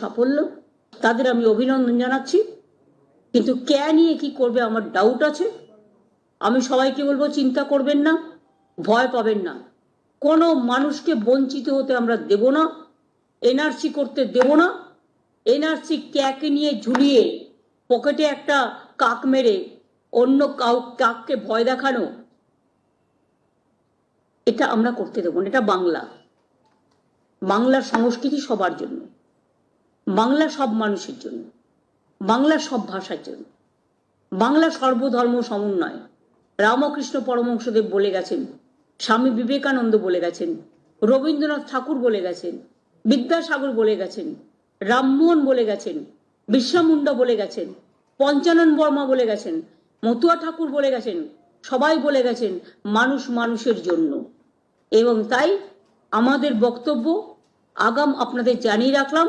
সাফল্য। তাদের আমি অভিনন্দন জানাচ্ছি। কিন্তু কে নিয়ে কি করবে আমার ডাউট আছে। আমি সবাইকে বলব, চিন্তা করবেন না, ভয় পাবেন না। কোনো মানুষকে বঞ্চিত হতে আমরা দেব না, এনআরসি করতে দেব না। এনআরসি ক্যাকে নিয়ে ঝুলিয়ে পকেটে একটা কাক মেরে অন্য কাউ কাককে ভয় দেখানো, এটা আমরা করতে দেবো না। এটা বাংলা। বাংলার সংস্কৃতি সবার জন্য। বাংলা সব মানুষের জন্য, বাংলা সব ভাষার জন্য, বাংলা সর্বধর্ম সমন্বয়। রামকৃষ্ণ পরমংশদেব বলে গেছেন, স্বামী বিবেকানন্দ বলে গেছেন, রবীন্দ্রনাথ ঠাকুর বলে গেছেন, বিদ্যাসাগর বলে গেছেন রামমোহন বলে গেছেন বিশ্বামুন্ডা বলে গেছেন, পঞ্চানন বর্মা বলে গেছেন, মতুয়া ঠাকুর বলে গেছেন, সবাই বলে গেছেন মানুষ মানুষের জন্য। এবং তাই আমাদের বক্তব্য, আগাম আপনাদের জানিয়ে রাখলাম।